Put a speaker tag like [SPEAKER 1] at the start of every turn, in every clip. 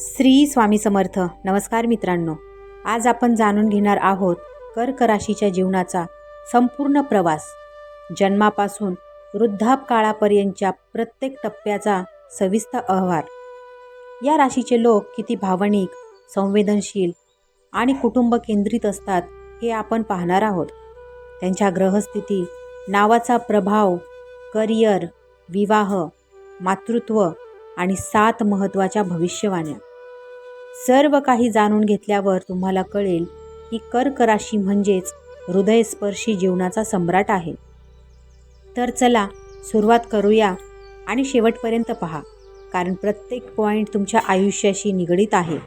[SPEAKER 1] श्री स्वामी समर्थ. नमस्कार मित्रांनो. आज आपण जाणून घेणार आहोत कर्क राशीच्या जीवनाचा संपूर्ण प्रवास. जन्मापासून वृद्धापकाळापर्यंतच्या प्रत्येक टप्प्याचा सविस्तर अहवाल. या राशीचे लोक किती भावनिक संवेदनशील आणि कुटुंब केंद्रित असतात हे आपण पाहणार आहोत. त्यांच्या ग्रहस्थिती नावाचा प्रभाव करिअर विवाह मातृत्व आणि सात महत्त्वाच्या भविष्यवाण्या. सर्व काही जाणून घेतल्यावर तुम्हाला कळेल की कर्क राशी म्हणजेच हृदयस्पर्शी जीवनाचा सम्राट आहे. तर चला सुरुवात करूया आणि शेवटपर्यंत पहा कारण प्रत्येक पॉईंट तुमच्या आयुष्याशी निगडीत आहे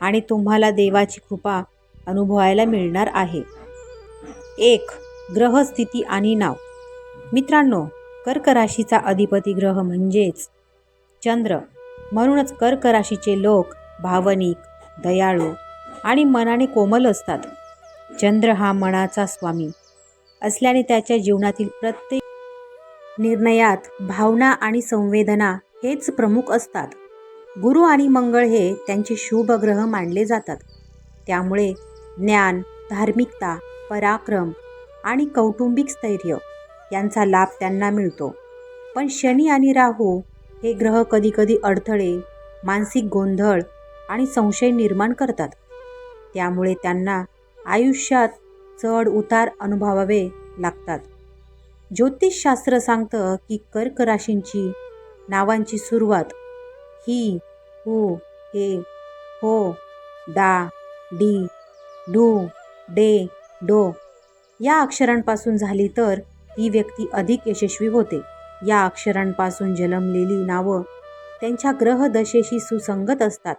[SPEAKER 1] आणि तुम्हाला देवाची कृपा अनुभवायला मिळणार आहे. एक ग्रहस्थिती आणि नाव. मित्रांनो कर्क राशीचा अधिपती ग्रह म्हणजेच चंद्र. म्हणूनच कर्क राशीचे लोक भावनिक दयाळू आणि मनाने कोमल असतात. चंद्र हा मनाचा स्वामी असल्याने त्याच्या जीवनातील प्रत्येक निर्णयात भावना आणि संवेदना हेच प्रमुख असतात. गुरु आणि मंगळ हे त्यांचे शुभ ग्रह मानले जातात. त्यामुळे ज्ञान धार्मिकता पराक्रम आणि कौटुंबिक स्थैर्य यांचा लाभ त्यांना मिळतो. पण शनी आणि राहू हे ग्रह कधीकधी अडथळे मानसिक गोंधळ आणि संशय निर्माण करतात. त्यामुळे त्यांना आयुष्यात चढ उतार अनुभवावे लागतात. ज्योतिषशास्त्र सांगतं की कर्क राशींची नावांची सुरुवात ही हु हे हो डा डी डू डे डो या अक्षरांपासून झाली तर ती व्यक्ती अधिक यशस्वी होते. या अक्षरांपासून जन्मलेली नावं त्यांच्या ग्रहदशेशी सुसंगत असतात.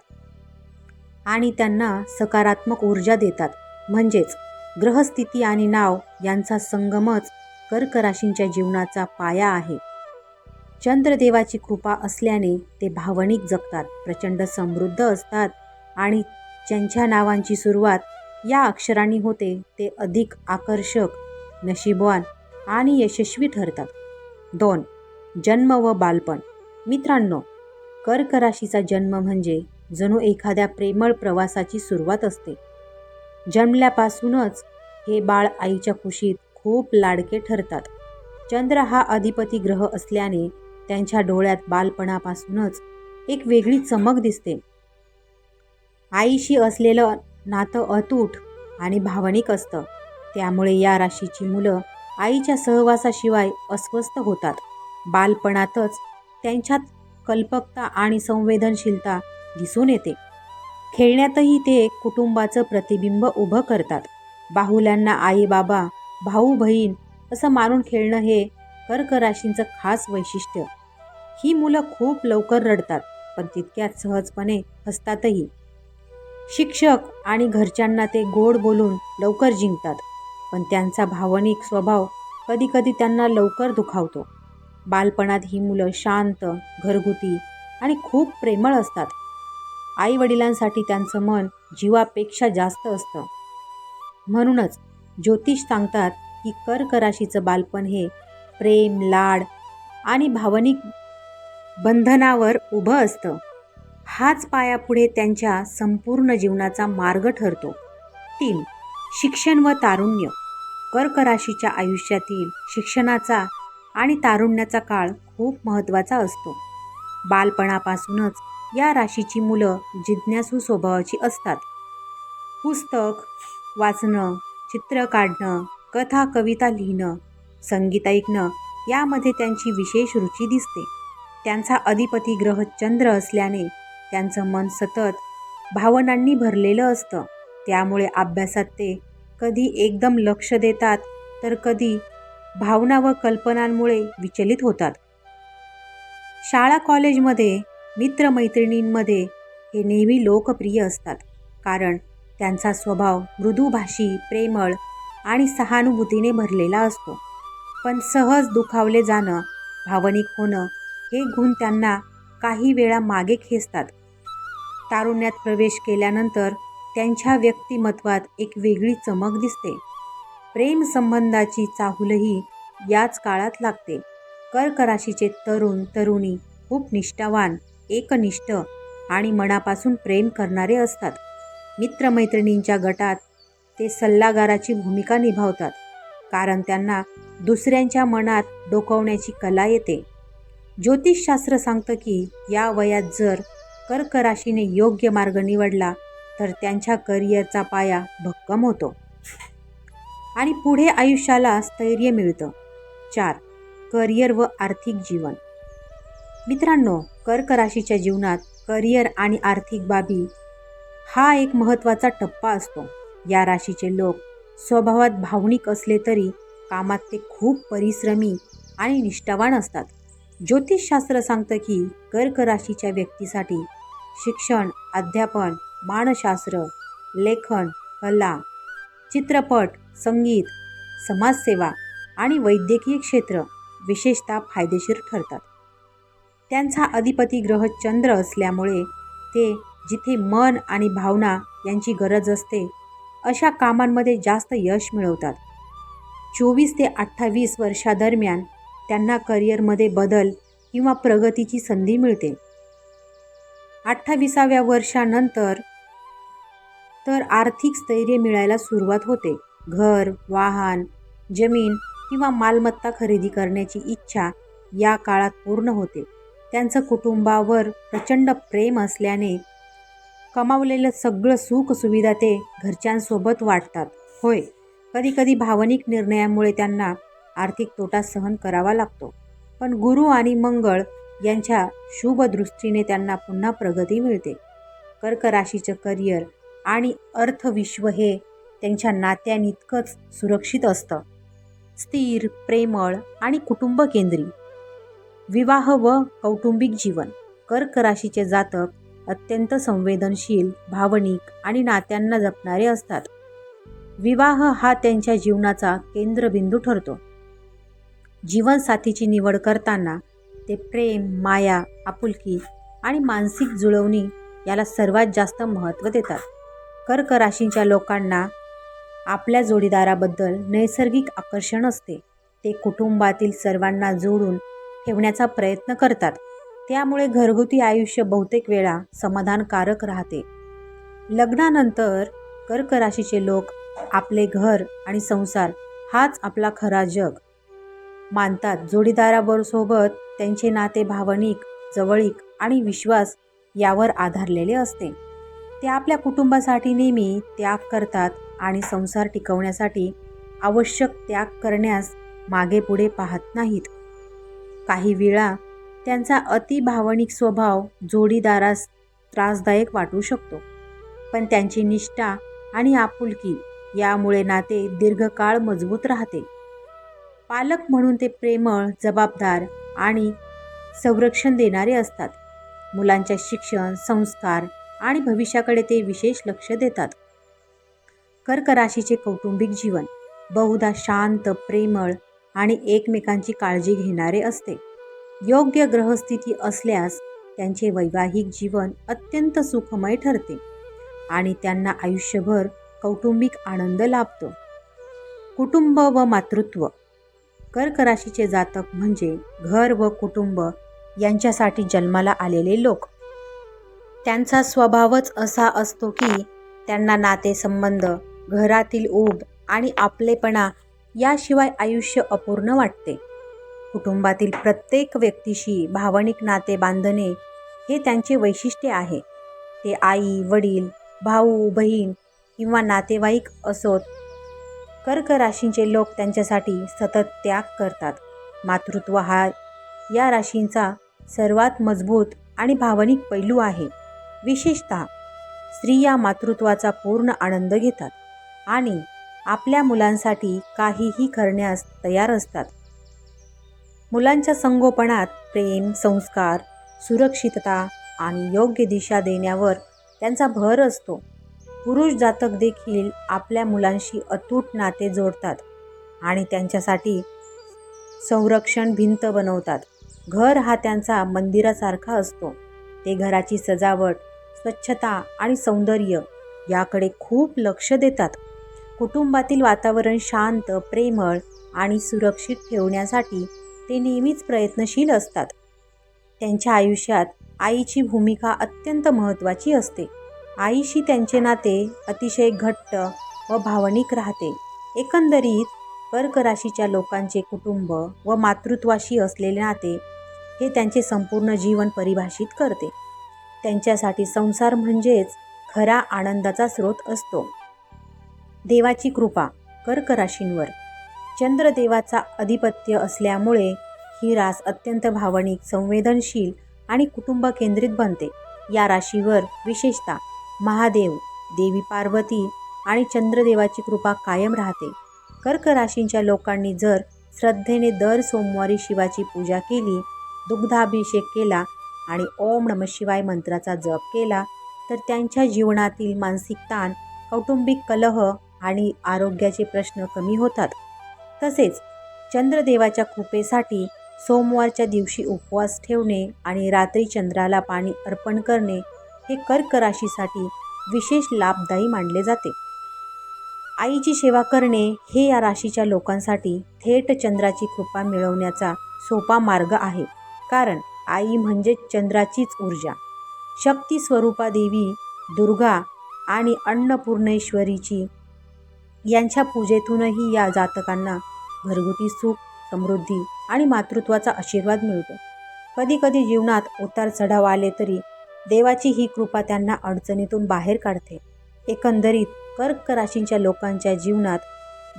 [SPEAKER 1] आणि त्यांना सकारात्मक ऊर्जा देतात. म्हणजेच ग्रहस्थिती आणि नाव यांचा संगमच कर्क राशींच्या जीवनाचा पाया आहे. चंद्रदेवाची कृपा असल्याने ते भावनिक जगतात प्रचंड समृद्ध असतात आणि ज्यांच्या नावांची सुरुवात या अक्षरांनी होते ते अधिक आकर्षक नशीबवान आणि यशस्वी ठरतात. दोन जन्म व बालपण. मित्रांनो कर्क राशीचा जन्म म्हणजे जणू एखाद्या प्रेमळ प्रवासाची सुरुवात असते. जन्मल्यापासूनच हे बाळ आईच्या कुशीत खूप लाडके ठरतात. चंद्र हा अधिपती ग्रह असल्याने त्यांच्या डोळ्यात बालपणापासूनच एक वेगळी चमक दिसते. आईशी असलेलं नातं अतूट आणि भावनिक असतं. त्यामुळे या राशीची मुलं आईच्या सहवासाशिवाय अस्वस्थ होतात. बालपणातच त्यांच्यात कल्पकता आणि संवेदनशीलता दिसून येते. खेळण्यातही ते कुटुंबाचं प्रतिबिंब उभं करतात. बाहुल्यांना आई बाबा भाऊ बहीण असं मानून खेळणं हे कर्क राशींचं खास वैशिष्ट्य. ही मुलं खूप लवकर रडतात पण तितक्यात सहजपणे हसतातही. शिक्षक आणि घरच्यांना ते गोड बोलून लवकर जिंकतात पण त्यांचा भावनिक स्वभाव कधीकधी त्यांना लवकर दुखावतो. बालपणात ही मुलं शांत घरगुती आणि खूप प्रेमळ असतात. आई वडिलांसाठी त्यांचं मन जीवापेक्षा जास्त असतं. म्हणूनच ज्योतिष सांगतात की कर्क राशीचं बालपण हे प्रेम लाड आणि भावनिक बंधनावर उभं असतं. हाच पायापुढे त्यांच्या संपूर्ण जीवनाचा मार्ग ठरतो. तीन शिक्षण व तारुण्य. कर्क राशीच्या आयुष्यातील शिक्षणाचा आणि तारुण्याचा काळ खूप महत्त्वाचा असतो. बालपणापासूनच या राशीची मुलं जिज्ञासू स्वभावाची असतात. पुस्तक वाचणं चित्र काढणं कथा कविता लिहिणं संगीत ऐकणं यामध्ये त्यांची विशेष रुची दिसते. त्यांचा अधिपती ग्रह चंद्र असल्याने त्यांचं मन सतत भावनांनी भरलेलं असतं. त्यामुळे अभ्यासात ते कधी एकदम लक्ष देतात तर कधी भावना व कल्पनांमुळे विचलित होतात. शाळा कॉलेजमध्ये मित्रमैत्रिणींमध्ये हे नेहमी लोकप्रिय असतात. कारण त्यांचा स्वभाव मृदुभाषी प्रेमळ आणि सहानुभूतीने भरलेला असतो. पण सहज दुखावले जाणं भावनिक होणं हे गुण त्यांना काही वेळा मागे खेचतात. तारुण्यात प्रवेश केल्यानंतर त्यांच्या व्यक्तिमत्वात एक वेगळी चमक दिसते. प्रेम संबंधाची चाहूलही याच काळात लागते. कर्कराशीचे तरुण तरुणी खूप निष्ठावान एकनिष्ठ आणि मनापासून प्रेम करणारे असतात. मित्रमैत्रिणींच्या गटात ते सल्लागाराची भूमिका निभावतात कारण त्यांना दुसऱ्यांच्या मनात डोकवण्याची कला येते. ज्योतिषशास्त्र सांगतं की या वयात जर कर्क राशीने योग्य मार्ग निवडला तर त्यांच्या करिअरचा पाया भक्कम होतो. आणि पुढे आयुष्याला स्थैर्य मिळतं. चार करिअर व आर्थिक जीवन. मित्रांनो कर्क राशीच्या जीवनात करिअर आणि आर्थिक बाबी हा एक महत्त्वाचा टप्पा असतो. या राशीचे लोक स्वभावात भावनिक असले तरी कामात ते खूप परिश्रमी आणि निष्ठावान असतात. ज्योतिषशास्त्र सांगतं की कर्क राशीच्या व्यक्तीसाठी शिक्षण अध्यापन मानशास्त्र लेखन कला चित्रपट संगीत समाजसेवा आणि वैद्यकीय क्षेत्र विशेषतः फायदेशीर ठरतात. त्यांचा अधिपती ग्रह चंद्र असल्यामुळे ते जिथे मन आणि भावना यांची गरज असते अशा कामांमध्ये जास्त यश मिळवतात. चोवीस ते अठ्ठावीस वर्षादरम्यान त्यांना करिअरमध्ये बदल किंवा प्रगतीची संधी मिळते. अठ्ठावीसाव्या वर्षानंतर तर आर्थिक स्थैर्य मिळायला सुरुवात होते. घर वाहन जमीन किंवा मालमत्ता खरेदी करण्याची इच्छा या काळात पूर्ण होते. त्यांचं कुटुंबावर प्रचंड प्रेम असल्याने कमावलेलं सगळं सुखसुविधा ते घरच्यांसोबत वाटतात. होय कधीकधी भावनिक निर्णयामुळे त्यांना आर्थिक तोटा सहन करावा लागतो. पण गुरु आणि मंगळ यांच्या शुभ दृष्टीने त्यांना पुन्हा प्रगती मिळते. कर्क राशीचं करिअर आणि अर्थविश्व हे त्यांच्या नात्यानितकंच सुरक्षित असतं. स्थिर प्रेमळ आणि कुटुंब केंद्री विवाह व कौटुंबिक जीवन. कर्क राशीचे जातक अत्यंत संवेदनशील भावनिक आणि नात्यांना जपणारे असतात. विवाह हा त्यांच्या जीवनाचा केंद्रबिंदू ठरतो. जीवनसाथीची निवड करताना ते प्रेम माया आपुलकी आणि मानसिक जुळवणी याला सर्वात जास्त महत्त्व देतात. कर्क राशींच्या लोकांना आपल्या जोडीदाराबद्दल नैसर्गिक आकर्षण असते. ते कुटुंबातील सर्वांना जोडून ठेवण्याचा प्रयत्न करतात. त्यामुळे घरगुती आयुष्य बहुतेक वेळा समाधानकारक राहते. लग्नानंतर कर्क राशीचे लोक आपले घर आणि संसार हाच आपला खरा जग. मानतात जोडीदाराबरोबर सोबत त्यांचे नाते भावनिक जवळीक आणि विश्वास यावर आधारलेले असते. ते आपल्या कुटुंबासाठी नेहमी त्याग करतात आणि संसार टिकवण्यासाठी आवश्यक त्याग करण्यास मागे पुढे पाहत नाहीत. काही वेळा त्यांचा अतिभावनिक स्वभाव जोडीदारास त्रासदायक वाटू शकतो. पण त्यांची निष्ठा आणि आपुलकी यामुळे नाते दीर्घकाळ मजबूत राहते. पालक म्हणून ते प्रेमळ जबाबदार आणि संरक्षण देणारे असतात. मुलांच्या शिक्षण संस्कार आणि भविष्याकडे ते विशेष लक्ष देतात. कर्क राशीचे कौटुंबिक जीवन बहुधा शांत प्रेमळ आणि एकमेकांची काळजी घेणारे असते. योग्य ग्रहस्थिती असल्यास त्यांचे वैवाहिक जीवन अत्यंत सुखमय ठरते आणि त्यांना आयुष्यभर कौटुंबिक आनंद लाभतो. कुटुंब व मातृत्व. कर्क राशीचे जातक म्हणजे घर व कुटुंब यांच्यासाठी जन्माला आलेले लोक. त्यांचा स्वभावच असा असतो की त्यांना नातेसंबंध घरातील ऊब आणि आपलेपणा याशिवाय आयुष्य अपूर्ण वाटते. कुटुंबातील प्रत्येक व्यक्तीशी भावनिक नाते बांधणे हे त्यांचे वैशिष्ट्य आहे. ते आई वडील भाऊ बहीण किंवा नातेवाईक असोत कर्क राशींचे लोक त्यांच्यासाठी सतत त्याग करतात. मातृत्व हा या राशींचा सर्वात मजबूत आणि भावनिक पैलू आहे. विशेषतः स्त्रिया मातृत्वाचा पूर्ण आनंद घेतात आणि आपल्या मुलांसाठी काहीही करण्यास तयार असतात. मुलांच्या संगोपनात प्रेम संस्कार सुरक्षितता आणि योग्य दिशा देण्यावर त्यांचा भर असतो. पुरुष जातक देखील आपल्या मुलांशी अतूट नाते जोडतात आणि त्यांच्यासाठी संरक्षण भिंत बनवतात. घर हा त्यांचा मंदिरासारखा असतो. ते घराची सजावट स्वच्छता आणि सौंदर्य याकडे खूप लक्ष देतात. कुटुंबातील वातावरण शांत प्रेमळ आणि सुरक्षित ठेवण्यासाठी ते नेहमीच प्रयत्नशील असतात. त्यांच्या आयुष्यात आईची भूमिका अत्यंत महत्त्वाची असते. आईशी त्यांचे नाते अतिशय घट्ट व भावनिक राहते. एकंदरीत कर्क राशीच्या लोकांचे कुटुंब व मातृत्वाशी असलेले नाते हे त्यांचे संपूर्ण जीवन परिभाषित करते. त्यांच्यासाठी संसार म्हणजेच खरा आनंदाचा स्रोत असतो. देवाची कृपा कर्क राशींवर चंद्रदेवाचा अधिपत्य असल्यामुळे ही रास अत्यंत भावनिक संवेदनशील आणि कुटुंब केंद्रित बनते. या राशीवर विशेषतः महादेव देवी पार्वती आणि चंद्रदेवाची कृपा कायम राहते. कर्क राशींच्या लोकांनी जर श्रद्धेने दर सोमवारी शिवाची पूजा केली दुग्धाभिषेक केला आणि ओम नम शिवाय मंत्राचा जप केला तर त्यांच्या जीवनातील मानसिक ताण कौटुंबिक कलह आणि आरोग्याचे प्रश्न कमी होतात. तसेच चंद्रदेवाच्या कृपेसाठी सोमवारच्या दिवशी उपवास ठेवणे आणि रात्री चंद्राला पाणी अर्पण करणे हे कर्क राशीसाठी विशेष लाभदायी मानले जाते. आईची सेवा करणे हे या राशीच्या लोकांसाठी थेट चंद्राची कृपा मिळवण्याचा सोपा मार्ग आहे. कारण आई म्हणजे चंद्राचीच ऊर्जा. शक्ती स्वरूपा देवी दुर्गा आणि अन्नपूर्णेश्वरीची यांच्या पूजेतूनही या जातकांना घरगुती सुख समृद्धी आणि मातृत्वाचा आशीर्वाद मिळतो. कधीकधी जीवनात उतार चढाव आले तरी देवाची ही कृपा त्यांना अडचणीतून बाहेर काढते. एकंदरीत कर्क राशींच्या लोकांच्या जीवनात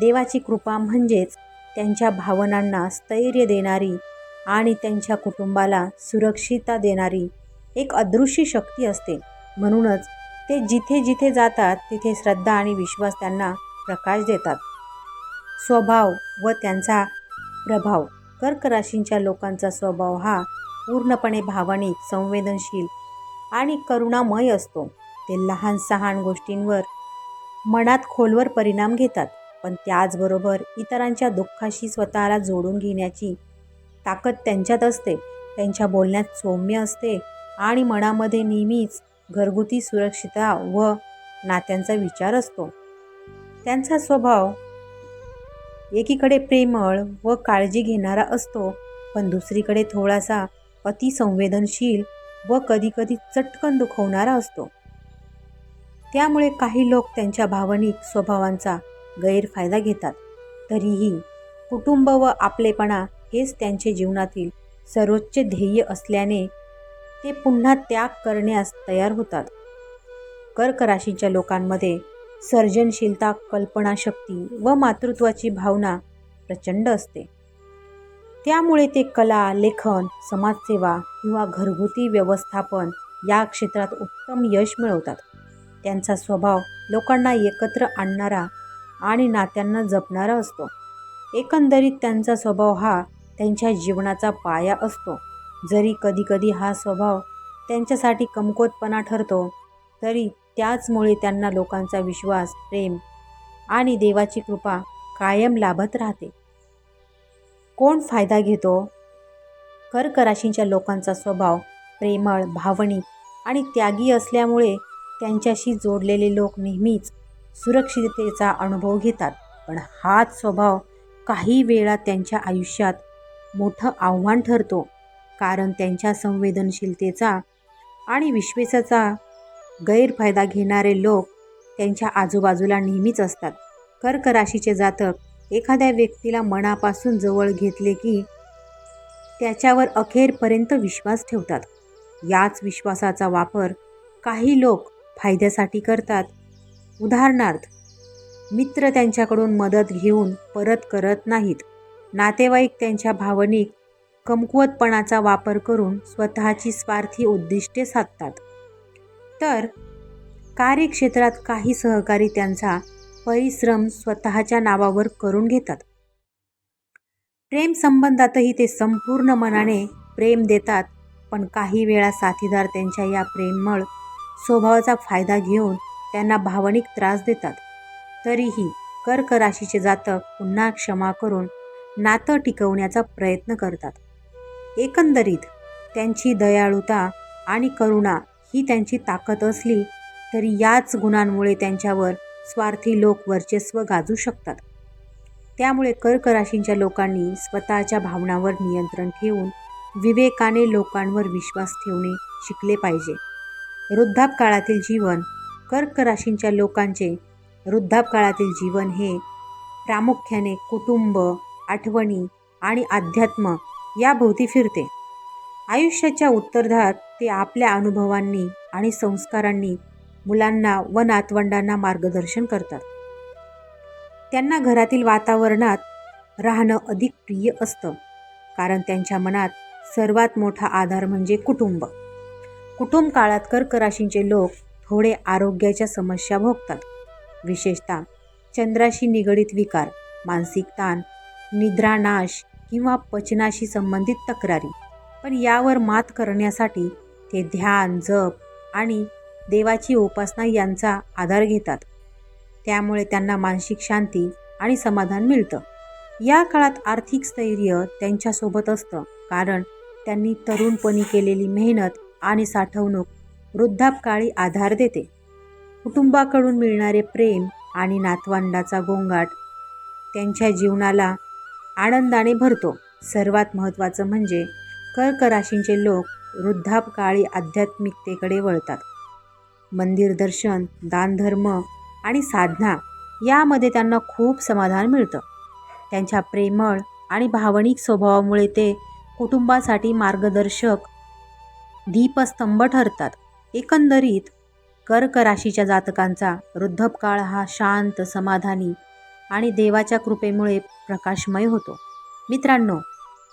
[SPEAKER 1] देवाची कृपा म्हणजेच त्यांच्या भावनांना स्थैर्य देणारी आणि त्यांच्या कुटुंबाला सुरक्षितता देणारी एक अदृश्य शक्ती असते. म्हणूनच ते जिथे जिथे जातात तिथे श्रद्धा आणि विश्वास त्यांना प्रकाश देतात. स्वभाव व त्यांचा प्रभाव. कर्क राशींच्या लोकांचा स्वभाव हा पूर्णपणे भावनिक संवेदनशील आणि करुणामय असतो. ते लहान सहान गोष्टींवर मनात खोलवर परिणाम घेतात पण त्याचबरोबर इतरांच्या दुःखाशी स्वतःला जोडून घेण्याची ताकद त्यांच्यात असते. त्यांच्या बोलण्यात सौम्य असते आणि मनामध्ये नेहमीच घरगुती सुरक्षितता व नात्यांचा विचार असतो. त्यांचा स्वभाव. एकीकडे प्रेमळ व काळजी घेणारा असतो पण दुसरीकडे थोडासा अतिसंवेदनशील व कधीकधी चटकन दुखवणारा असतो. त्यामुळे काही लोक त्यांच्या भावनिक स्वभावांचा गैरफायदा घेतात. तरीही कुटुंब व आपलेपणा हेच त्यांचे जीवनातील सर्वोच्च ध्येय असल्याने ते पुन्हा त्याग करण्यास तयार होतात. कर्क राशीच्या लोकांमध्ये सर्जनशीलता कल्पनाशक्ती व मातृत्वाची भावना प्रचंड असते. त्यामुळे ते कला लेखन समाजसेवा किंवा घरगुती व्यवस्थापन या क्षेत्रात उत्तम यश मिळवतात. त्यांचा स्वभाव लोकांना एकत्र आणणारा आणि नात्यांना जपणारा असतो. एकंदरीत त्यांचा स्वभाव हा त्यांच्या जीवनाचा पाया असतो. जरी कधीकधी हा स्वभाव त्यांच्यासाठी कमकुवतपणा ठरतो तरी त्याचमुळे त्यांना लोकांचा विश्वास प्रेम आणि देवाची कृपा कायम लाभत राहते. कोण फायदा घेतो? कर्क राशींच्या लोकांचा स्वभाव प्रेमळ भावनिक आणि त्यागी असल्यामुळे त्यांच्याशी जोडलेले लोक नेहमीच सुरक्षिततेचा अनुभव घेतात. पण हाच स्वभाव काही वेळा त्यांच्या आयुष्यात मोठं आव्हान ठरतो कारण त्यांच्या संवेदनशीलतेचा आणि विश्वासाचा गैरफायदा घेणारे लोक त्यांच्या आजूबाजूला नेहमीच असतात. कर्क राशीचे जातक एखाद्या व्यक्तीला मनापासून जवळ घेतले की त्याच्यावर अखेरपर्यंत विश्वास ठेवतात. याच विश्वासाचा वापर काही लोक फायद्यासाठी करतात. उदाहरणार्थ मित्र त्यांच्याकडून मदत घेऊन परत करत नाहीत. नातेवाईक त्यांच्या भावनिक कमकुवतपणाचा वापर करून स्वतःची स्वार्थी उद्दिष्टे साधतात. तर कार्यक्षेत्रात काही सहकारी त्यांचा परिश्रम स्वतःच्या नावावर करून घेतात. प्रेम संबंधातही ते संपूर्ण मनाने प्रेम देतात पण काही वेळा साथीदार त्यांच्या या प्रेमळ स्वभावाचा फायदा घेऊन त्यांना भावनिक त्रास देतात. तरीही कर्क राशीचे जातक पुन्हा क्षमा करून नातं टिकवण्याचा प्रयत्न करतात. एकंदरीत त्यांची दयाळुता आणि करुणा ही त्यांची ताकद असली तरी याच गुणांमुळे त्यांच्यावर स्वार्थी लोक वर्चस्व गाजू शकतात. त्यामुळे कर्क राशींच्या लोकांनी स्वतःच्या भावनावर नियंत्रण ठेवून विवेकाने लोकांवर विश्वास ठेवणे शिकले पाहिजे. वृद्धापकाळातील जीवन कर्क राशींच्या लोकांचे वृद्धापकाळातील जीवन हे प्रामुख्याने कुटुंब आठवणी आणि अध्यात्म याभोवती फिरते. आयुष्याच्या उत्तरार्धात ते आपल्या अनुभवांनी आणि संस्कारांनी मुलांना व नातवंडांना मार्गदर्शन करतात. त्यांना घरातील वातावरणात राहणं अधिक प्रिय असतं कारण त्यांच्या मनात सर्वात मोठा आधार म्हणजे कुटुंब. कुटुंब काळात कर्कराशींचे लोक थोडे आरोग्याच्या समस्या भोगतात. विशेषतः चंद्राशी निगडीत विकार मानसिक ताण निद्रानाश किंवा पचनाशी संबंधित तक्रारी. पण यावर मात करण्यासाठी ते ध्यान जप आणि देवाची उपासना यांचा आधार घेतात. त्यामुळे त्यांना मानसिक शांती आणि समाधान मिळतं. या काळात आर्थिक स्थैर्य त्यांच्यासोबत असतं कारण त्यांनी तरुणपणी केलेली मेहनत आणि साठवणूक वृद्धापकाळी आधार देते. कुटुंबाकडून मिळणारे प्रेम आणि नातवंडाचा गोंगाट त्यांच्या जीवनाला आनंदाने भरतो. सर्वात महत्त्वाचं म्हणजे कर्क राशींचे लोक वृद्धापकाळी आध्यात्मिकतेकडे वळतात. मंदिर दर्शन दानधर्म आणि साधना यामध्ये त्यांना खूप समाधान मिळतं. त्यांच्या प्रेमळ आणि भावनिक स्वभावामुळे ते कुटुंबासाठी मार्गदर्शक दीपस्तंभ ठरतात. एकंदरीत कर्क राशीच्या जातकांचा वृद्धपकाळ हा शांत समाधानी आणि देवाच्या कृपेमुळे प्रकाशमय होतो. मित्रांनो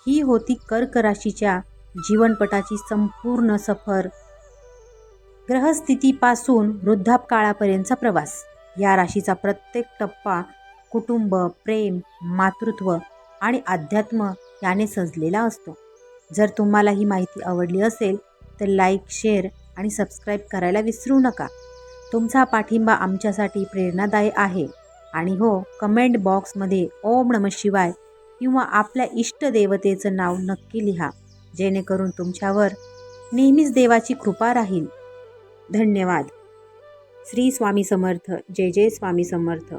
[SPEAKER 1] ही होती कर्क राशीच्या जीवनपटाची संपूर्ण सफर. ग्रहस्थितीपासून वृद्धापकाळापर्यंतचा प्रवास. या राशीचा प्रत्येक टप्पा कुटुंब प्रेम मातृत्व आणि अध्यात्म याने सजलेला असतो. जर तुम्हाला ही माहिती आवडली असेल तर लाईक शेअर आणि सबस्क्राईब करायला विसरू नका. तुमचा पाठिंबा आमच्यासाठी प्रेरणादायी आहे. आणि हो कमेंट बॉक्समध्ये ओम नम शिवाय किंवा आपल्या इष्टदेवतेचं नाव नक्की लिहा. जेणेकरून तुमच्यावर नेहमीच देवाची कृपा राहील. धन्यवाद. श्री स्वामी समर्थ. जय जय स्वामी समर्थ.